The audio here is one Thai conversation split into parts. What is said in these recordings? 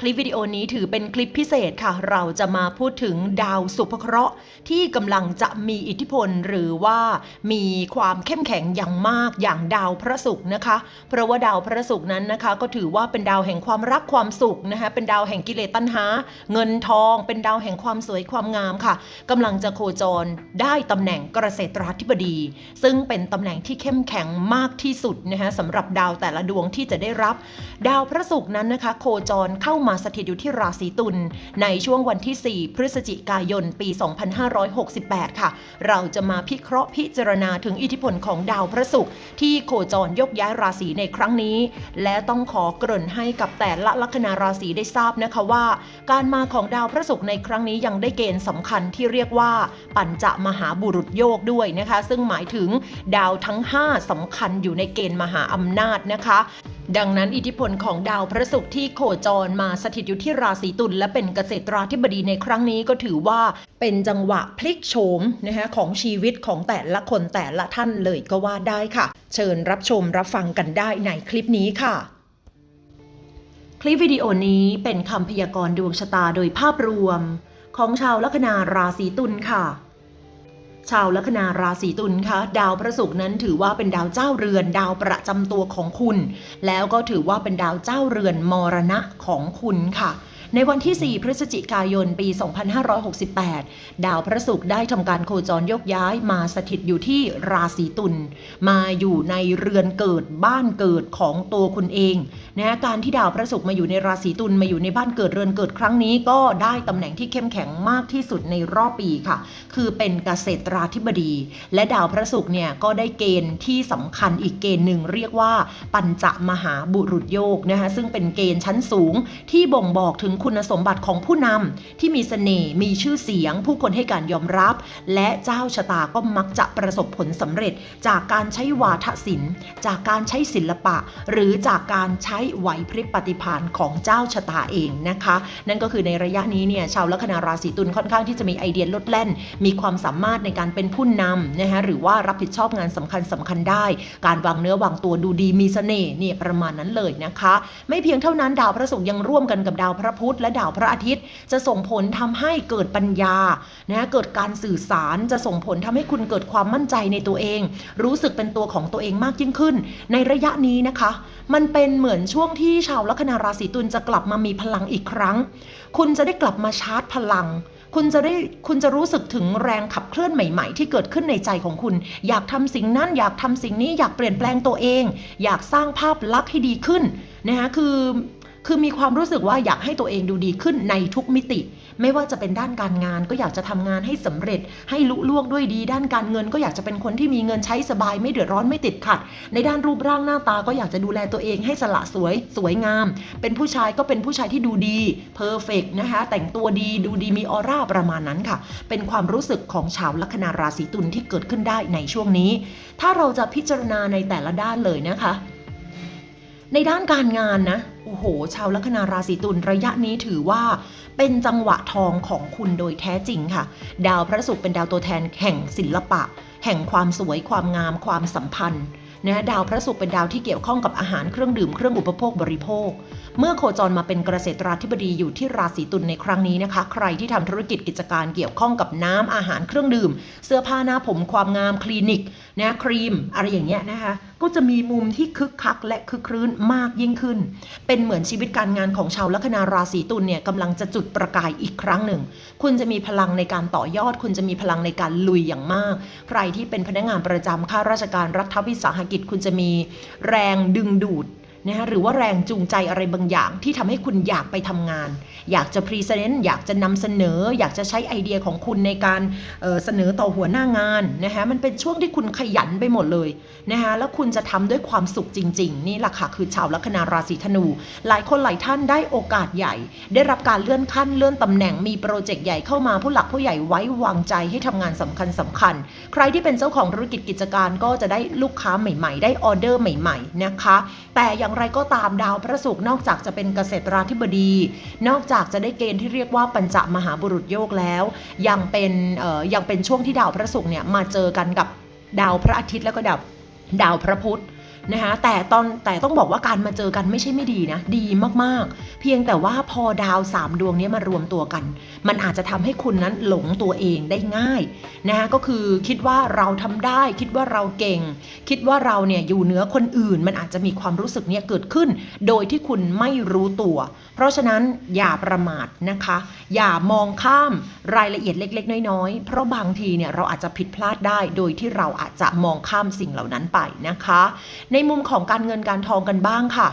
คลิปวิดีโอนี้ถือเป็นคลิปพิเศษค่ะ เราจะมาพูดถึงดาวสุภเคราะห์ที่กำลังจะมีอิทธิพลหรือว่ามีความเข้มแข็งอย่างมากอย่างดาวพระศุกร์นะคะ เพราะว่าดาวพระศุกร์นั้นนะคะ ก็ถือว่าเป็นดาวแห่งความรักความสุขนะคะเป็นดาวแห่งกิเลสตัณหา เงินทอง เป็นดาวแห่งความสวยความงามค่ะกำลังจะโคจรได้ตำแหน่งเกษตราธิบดี ซึ่งเป็นตำแหน่งที่เข้มแข็งมากที่สุดนะคะสำหรับดาวแต่ละดวงที่จะได้รับ ดาวพระศุกร์นั้นนะคะ โคจรเข้ามาสถิตอยู่ที่ราศีตุลในช่วงวันที่ 4 พฤศจิกายน ปี 2568 ค่ะ เราจะมาพิเคราะห์พิจารณาถึงอิทธิพลของดาวพระศุกร์ที่โคจรยกย้ายราศีในครั้งนี้ และต้องขอเกริ่นให้กับแต่ละลัคนาราศีได้ทราบนะคะว่า การมาของดาวพระศุกร์ในครั้งนี้ยังได้เกณฑ์สำคัญที่เรียกว่า ปัญจมหาบุรุษโยกด้วยนะคะ ซึ่งหมายถึงดาวทั้ง 5สำคัญอยู่ในเกณฑ์มหาอำนาจนะคะ ดังนั้นอิทธิพลของดาวพระศุกร์ที่โคจรมาสถิตอยู่ที่ราศีตุลและเป็นเกษตราธิบดีในครั้งนี้ก็ถือว่าเป็นจังหวะพลิกโฉมนะคะของชีวิตของแต่ละคนแต่ละท่านเลยก็ว่าได้ค่ะ เชิญรับชมรับฟังกันได้ในคลิปนี้ค่ะ คลิปวิดีโอนี้เป็นคำพยากรณ์ดวงชะตาโดยภาพรวม ของชาวลัคนาราศีตุลค่ะ ชาวลัคนาราศีตุลคะดาวพระศุกร์นั้นถือว่าเป็นดาวเจ้าเรือน ดาวประจำตัวของคุณ แล้วก็ถือว่าเป็นดาวเจ้าเรือนมรณะของคุณค่ะ ในวันที่ 4 พฤศจิกายน ปี 2568 ดาวพระศุกร์ได้ทำการโคจรยกย้ายมาสถิตอยู่ที่ราศีตุล มาอยู่ในเรือนเกิดบ้านเกิดของตัวคุณเองนะการที่ดาวพระศุกร์มาอยู่ในราศีตุลมาอยู่ในบ้านเกิดเรือนเกิดครั้งนี้ก็ได้ตำแหน่งที่เข้มแข็งมากที่สุดในรอบปีค่ะ คือเป็นเกษตราธิบดี และดาวพระศุกร์เนี่ยก็ได้เกณฑ์ที่สำคัญอีกเกณฑ์หนึ่งเรียกว่าปัญจมหาบุรุษโยกนะคะซึ่งเป็นเกณฑ์ชั้นสูงที่บ่งบอกถึงคุณสมบัติของผู้นำที่มีเสน่ห์มีชื่อเสียง ผู้คนให้การยอมรับ และเจ้าชะตาก็มักจะประสบผลสำเร็จ จากการใช้วาทศิลป์ จากการใช้ศิลปะ หรือจากการใช้ไหวพริบปฏิภาณของเจ้าชะตาเองนะคะ นั่นก็คือในระยะนี้เนี่ยชาวลัคนาราศีตุลค่อนข้างที่จะมีไอเดียลดแล่น มีความสามารถในการเป็นผู้นำนะคะหรือว่ารับผิดชอบงานสำคัญสำคัญได้ การวางเนื้อวางตัวดูดีมีเสน่ห์เนี่ยประมาณนั้นเลยนะคะ ไม่เพียงเท่านั้นดาวพระศุกร์ยังร่วมกันกับดาวพระพุธและดาวพระอาทิตย์ จะส่งผลทำให้เกิดปัญญานะเกิดการสื่อสารจะส่งผลทำให้คุณเกิดความมั่นใจในตัวเอง รู้สึกเป็นตัวของตัวเองมากยิ่งขึ้น ในระยะนี้นะคะ มันเป็นเหมือนช่วงที่ชาวลัคนาราศีตุลจะกลับมามีพลังอีกครั้ง คุณจะได้กลับมาชาร์จพลังคุณจะได้คุณจะรู้สึกถึงแรงขับเคลื่อนใหม่ๆ ที่เกิดขึ้นในใจของคุณ อยากทำสิ่งนั้น อยากทำสิ่งนี้อยากเปลี่ยนแปลงตัวเอง อยากสร้างภาพลักษณ์ให้ดีขึ้นนะคะคือ คือมีความรู้สึกว่าอยากให้ตัวเองดูดีขึ้นในทุกมิติ ไม่ว่าจะเป็นด้านการงานก็อยากจะทำงานให้สำเร็จ ให้ลุล่วงด้วยดี ด้านการเงินก็อยากจะเป็นคนที่มีเงินใช้สบายไม่เดือดร้อนไม่ติดขัด ในด้านรูปร่างหน้าตาก็อยากจะดูแลตัวเองให้สละสวยสวยงาม เป็นผู้ชายก็เป็นผู้ชายที่ดูดีเพอร์เฟกนะคะแต่งตัวดีดูดีมีออร่าประมาณนั้นค่ะ เป็นความรู้สึกของชาวลัคนาราศีตุลที่เกิดขึ้นได้ในช่วงนี้ ถ้าเราจะพิจารณาในแต่ละด้านเลยนะคะ ในด้านการงานนะ โอ้โห ชาวลัคนาราศีตุลระยะนี้ถือว่า เป็นจังหวะทองของคุณโดยแท้จริงค่ะ ดาวพระศุกร์เป็นดาวตัวแทนแห่งศิลปะ แห่งความสวยความงามความสัมพันธ์นะดาวพระศุกร์เป็นดาวที่เกี่ยวข้องกับอาหารเครื่องดื่มเครื่องอุปโภคบริโภค เมื่อโคจรมาเป็นเกษตราธิบดีอยู่ที่ราศีตุลในครั้งนี้นะคะ ใครที่ทำธุรกิจกิจการเกี่ยวข้องกับน้ำอาหารเครื่องดื่ม เสื้อผ้าหน้าผมความงามคลินิกนะครีม อะไรอย่างเงี้ยนะคะ ก็จะมีมุมที่คึกคักและคึกครื้นมากยิ่งขึ้น เป็นเหมือนชีวิตการงานของชาวลัคนาราศีตุลเนี่ยกำลังจะจุดประกายอีกครั้งหนึ่ง คุณจะมีพลังในการต่อยอด คุณจะมีพลังในการลุยอย่างมาก ใครที่เป็นพนักงานประจำข้าราชการรัฐวิสาหกิจคุณจะมีแรงดึงดูด นะคะหรือว่าแรงจูงใจอะไรบางอย่างที่ทำให้คุณอยากไปทำงาน อยากจะพรีเซนต์อยากจะนำเสนอ อยากจะใช้ไอเดียของคุณในการเเสนอต่อหัวหน้างานนะคะมันเป็นช่วงที่คุณขยันไปหมดเลยนะคะแล้วคุณจะทำด้วยความสุขจริง ๆ นี่แหละค่ะคือชาวลัคนาราศีธนู หลายคนหลายท่านได้โอกาสใหญ่ ได้รับการเลื่อนขั้นเลื่อนตำแหน่งมีโปรเจกต์ใหญ่เข้ามาผู้หลักผู้ใหญ่ไว้วางใจให้ทำงานสำคัญสำคัญ ใครที่เป็นเจ้าของธุรกิจกิจการก็จะได้ลูกค้าใหม่ ๆ ได้ออเดอร์ใหม่ ๆ นะคะ แต่อย่างไรก็ตามดาวพระศุกร์นอกจากจะเป็นเกษตราธิบดี นอกจากจะได้เกณฑ์ที่เรียกว่าปัญจมหาบุรุษโยกแล้ว ยังเป็นเอ่ยังเป็นช่วงที่ดาวพระศุกร์เนี่ยมาเจอกันกับดาวพระอาทิตย์แล้วก็ดาวดาวพระพุธ นะคะแต่ตอนแต่ต้องบอกว่าการมาเจอกันไม่ใช่ไม่ดีนะ ดีมากๆ เพียงแต่ว่าพอดาวสามดวงนี้มารวมตัวกัน มันอาจจะทำให้คุณนั้นหลงตัวเองได้ง่ายนะคะก็คือคิดว่าเราทำได้ คิดว่าเราเก่ง คิดว่าเราเนี่ยอยู่เหนือคนอื่น มันอาจจะมีความรู้สึกเนี่ยเกิดขึ้น โดยที่คุณไม่รู้ตัว เพราะฉะนั้นอย่าประมาทนะคะ อย่ามองข้ามรายละเอียดเล็ก ๆ น้อยๆเพราะบางทีเนี่ยเราอาจจะผิดพลาดได้ โดยที่เราอาจจะมองข้ามสิ่งเหล่านั้นไปนะคะในมุมของการเงินการทองกันบ้างค่ะ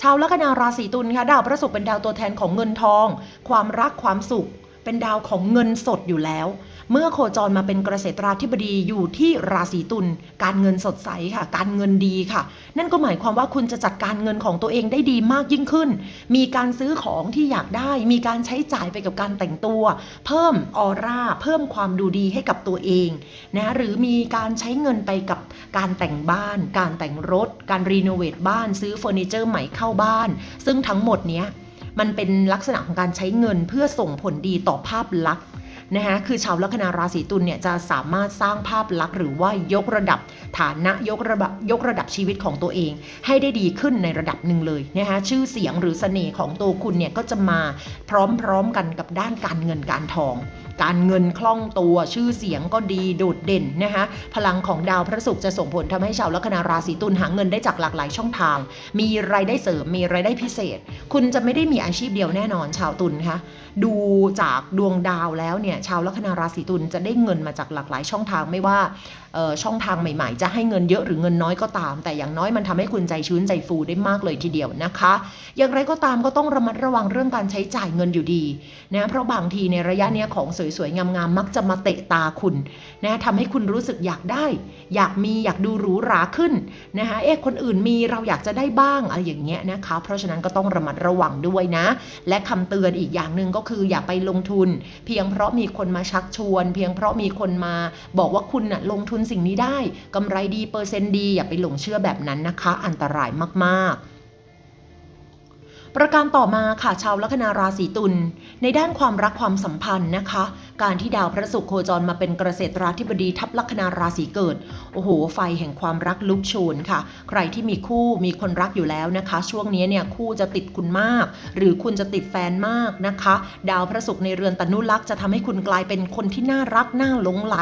ชาวลัคนาราศีตุลค่ะดาวพระศุกร์เป็นดาวตัวแทนของเงินทอง ความรักความสุข เป็นดาวของเงินสดอยู่แล้ว เมื่อโคจรมาเป็นเกษตราธิบดีอยู่ที่ราศีตุลการเงินสดใสค่ะ การเงินดีค่ะ นั่นก็หมายความว่าคุณจะจัดการเงินของตัวเองได้ดีมากยิ่งขึ้น มีการซื้อของที่อยากได้ มีการใช้จ่ายไปกับการแต่งตัว เพิ่มออร่าเพิ่มความดูดีให้กับตัวเองนะหรือมีการใช้เงินไปกับการแต่งบ้าน การแต่งรถ การรีโนเวทบ้าน ซื้อเฟอร์นิเจอร์ใหม่เข้าบ้าน ซึ่งทั้งหมดเนี้ย มันเป็นลักษณะของการใช้เงินเพื่อส่งผลดีต่อภาพลักษณ์นะคะคือชาวลัคนาราศีตุลเนี่ยจะสามารถสร้างภาพลักษณ์หรือว่ายกระดับฐานะยกระดับยกระดับชีวิตของตัวเอง ให้ได้ดีขึ้นในระดับหนึ่งเลยนะคะชื่อเสียงหรือเสน่ห์ของตัวคุณเนี่ยก็จะมาพร้อมๆกันกับด้านการเงินการทองการเงินคล่องตัวชื่อเสียงก็ดีโดดเด่นนะคะพลังของดาวพระศุกร์จะส่งผลทำให้ชาวลัคนาราศีตุลหาเงินได้จากหลากหลายช่องทาง มีรายได้เสริมมีรายได้พิเศษ คุณจะไม่ได้มีอาชีพเดียวแน่นอนชาวตุลคะดูจากดวงดาวแล้วเนี่ยชาวลัคนาราศีตุลจะได้เงินมาจากหลากหลายช่องทางไม่ว่าช่องทางใหม่ๆ จะให้เงินเยอะหรือเงินน้อยก็ตาม แต่อย่างน้อยมันทำให้คุณใจชื้นใจฟูได้มากเลยทีเดียวนะคะ อย่างไรก็ตามก็ต้องระมัดระวังเรื่องการใช้จ่ายเงินอยู่ดีนะเพราะบางทีในระยะเนี้ยของสสวยๆ งามๆ มักจะมาเตะตาคุณนะทำให้คุณรู้สึกอยากได้ อยากมีอยากดูหรูหราขึ้นนะคะเอ๊ะคนอื่นมีเราอยากจะได้บ้างอะไรอย่างเงี้ยนะคะเพราะฉะนั้นก็ต้องระมัดระวังด้วยนะ และคำเตือนอีกอย่างหนึ่งก็คืออย่าไปลงทุน เพียงเพราะมีคนมาชักชวน เพียงเพราะมีคนมาบอกว่าคุณน่ะลงทุนสิ่งนี้ได้กำไรดีเปอร์เซ็นต์ดีอย่าไปหลงเชื่อแบบนั้นนะคะ อันตรายมากๆ ประการต่อมาค่ะชาวลัคนาราศีตุลในด้านความรักความสัมพันธ์นะคะ การที่ดาวพระศุกร์โคจรมาเป็นเกษตราธิบดีทับลัคนาราศีเกิด โอ้โห ไฟแห่งความรักลุกโชนค่ะ ใครที่มีคู่มีคนรักอยู่แล้วนะคะ ช่วงนี้เนี่ยคู่จะติดคุณมาก หรือคุณจะติดแฟนมากนะคะ ดาวพระศุกร์ในเรือนตนุลักษ์จะทำให้คุณกลายเป็นคนที่น่ารักน่าหลงไหล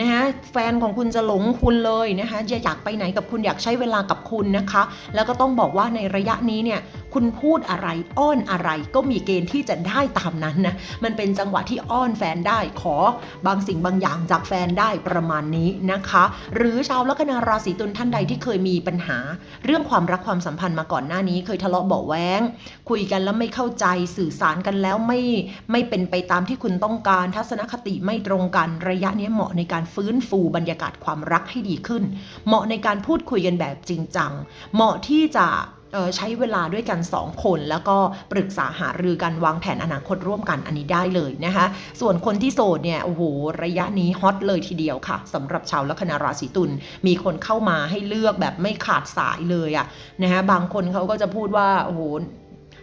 นะคะแฟนของคุณจะหลงคุณเลยนะคะจะอยากไปไหนกับคุณอยากใช้เวลากับคุณนะคะ แล้วก็ต้องบอกว่าในระยะนี้เนี่ยคุณพูดอะไร อ้อนอะไรก็มีเกณฑ์ที่จะได้ตามนั้นนะ มันเป็นจังหวะที่อ้อนแฟนได้ขอบางสิ่งบางอย่างจากแฟนได้ประมาณนี้นะคะ หรือชาวลัคนาราศีตุลท่านใดที่เคยมีปัญหา เรื่องความรักความสัมพันธ์มาก่อนหน้านี้ เคยทะเลาะเบาแว้งคุยกันแล้วไม่เข้าใจสื่อสารกันแล้วไม่ไม่เป็นไปตามที่คุณต้องการ ทัศนคติไม่ตรงกันระยะนี้เหมาะในการฟื้นฟูบรรยากาศความรักให้ดีขึ้น เหมาะในการพูดคุยกันแบบจริงจัง เหมาะที่จะ ใช้เวลาด้วยกัน 2 คน แล้วก็ปรึกษาหารือกันวางแผนอนาคตร่วมกันอันนี้ได้เลยนะคะ ส่วนคนที่โสดเนี่ยโอ้โหระยะนี้ฮอตเลยทีเดียวค่ะสำหรับชาวลัคนาราศีตุลมีคนเข้ามาให้เลือกแบบไม่ขาดสายเลยอะนะคะบางคนเขาก็จะพูดว่าโอ้โห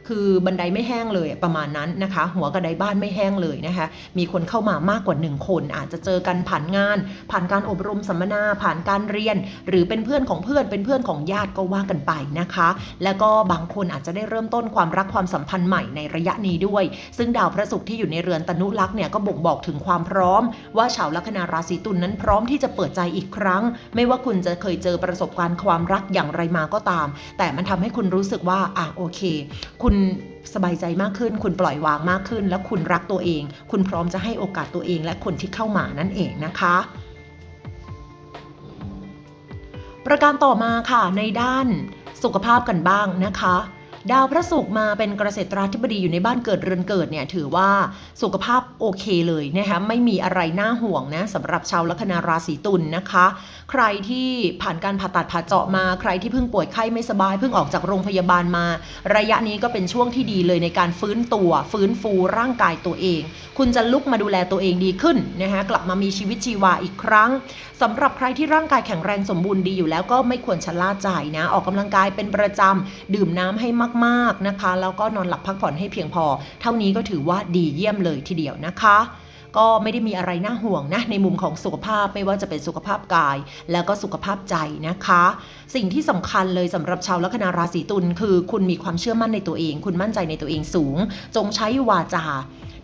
คือบันไดไม่แห้งเลยประมาณนั้นนะคะ หัวกระไดบ้านไม่แห้งเลยนะคะ มีคนเข้ามามากกว่า 1 คน อาจจะเจอกันผ่านงาน ผ่านการอบรมสัมมนาผ่านการเรียน หรือเป็นเพื่อนของเพื่อนเป็นเพื่อนของญาติก็ว่ากันไปนะคะ แล้วก็บางคนอาจจะได้เริ่มต้นความรักความสัมพันธ์ใหม่ในระยะนี้ด้วย ซึ่งดาวพระศุกร์ที่อยู่ในเรือนตนุลักษ์เนี่ยก็บ่งบอกถึงความพร้อม ว่าชาวลัคนาราศีตุลนั้นพร้อมที่จะเปิดใจอีกครั้ง ไม่ว่าคุณจะเคยเจอประสบการณ์ความรักอย่างไรมาก็ตาม แต่มันทำให้คุณรู้สึกว่าอะโอเค คุณสบายใจมากขึ้น คุณปล่อยวางมากขึ้น และคุณรักตัวเอง คุณพร้อมจะให้โอกาสตัวเอง และคนที่เข้ามานั่นเองนะคะ ประการต่อมาค่ะในด้านสุขภาพกันบ้างนะคะ ดาวพระศุกร์มาเป็นเกษตราธิบดีอยู่ในบ้านเกิดเรือนเกิดเนี่ยถือว่าสุขภาพโอเคเลยนะคะไม่มีอะไรน่าห่วงนะสำหรับชาวลัคนาราศีตุลนะคะ ใครที่ผ่านการผ่าตัดผ่าเจาะมาใครที่เพิ่งป่วยไข้ไม่สบายเพิ่งออกจากโรงพยาบาลมา ระยะนี้ก็เป็นช่วงที่ดีเลยในการฟื้นตัว ฟื้นฟูร่างกายตัวเอง คุณจะลุกมาดูแลตัวเองดีขึ้นนะคะกลับมามีชีวิตชีวาอีกครั้งสำหรับใครที่ร่างกายแข็งแรงสมบูรณ์ดีอยู่แล้วก็ไม่ควรชะล่าใจนะออกกำลังกายเป็นประจำดื่มน้ำให้มากๆนะคะ แล้วก็นอนหลับพักผ่อนให้เพียงพอ เท่านี้ก็ถือว่าดีเยี่ยมเลยทีเดียวนะคะก็ไม่ได้มีอะไรน่าห่วงนะในมุมของสุขภาพไม่ว่าจะเป็นสุขภาพกาย แล้วก็สุขภาพใจนะคะ สิ่งที่สำคัญเลยสำหรับชาวลัคนาราศีตุลคือ คุณมีความเชื่อมั่นในตัวเอง คุณมั่นใจในตัวเองสูง จงใช้วาจา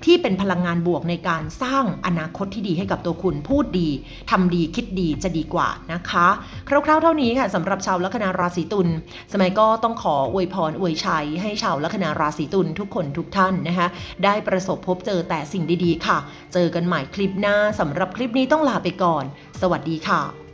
ที่เป็นพลังงานบวกในการสร้างอนาคตที่ดีให้กับตัวคุณพูดดีทำดีคิดดีจะดีกว่านะคะ คร่าวๆเท่านี้ค่ะสำหรับชาวลัคนาราศีตุลสมัยก็ต้องขออวยพรอวยชัยให้ชาวลัคนาราศีตุลทุกคนทุกท่านนะคะได้ประสบพบเจอแต่สิ่งดีๆ ค่ะ เจอกันใหม่คลิปหน้าสำหรับคลิปนี้ต้องลาไปก่อน สวัสดีค่ะ